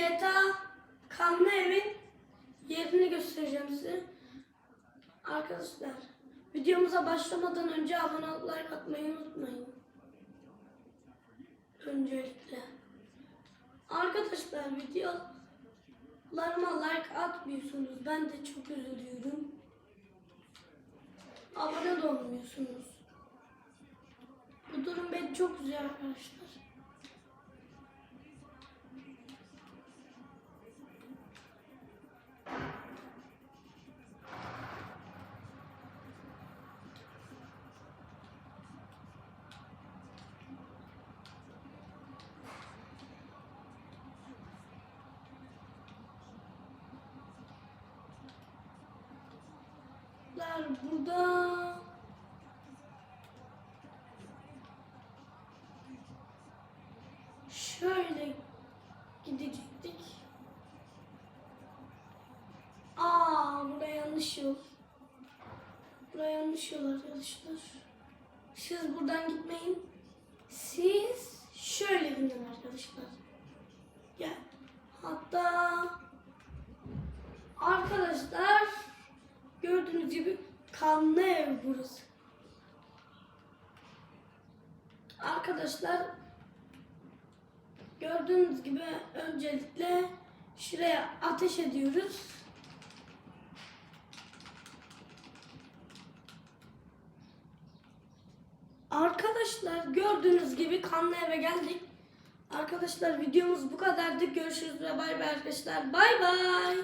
GTA kanlı evin yerini göstereceğim size. Arkadaşlar videomuza başlamadan önce abone like atmayı unutmayın. Öncelikle. Arkadaşlar videolarıma like atmıyorsunuz. Ben de çok üzülüyorum. Abone de olmuyorsunuz. Bu durum beni çok üzüyor arkadaşlar. Arkadaşlar burada şöyle gidecektik. Aa, buraya yanlış yol. Buraya yanlış yol arkadaşlar. Siz buradan gitmeyin. Siz şöyle gidin arkadaşlar. Gel. Hatta arkadaşlar gördüğünüz gibi kanlı ev burası. Arkadaşlar gördüğünüz gibi öncelikle şuraya ateş ediyoruz. Arkadaşlar gördüğünüz gibi kanlı eve geldik. Arkadaşlar videomuz bu kadardı. Görüşürüz ve bay bay arkadaşlar. Bay bay.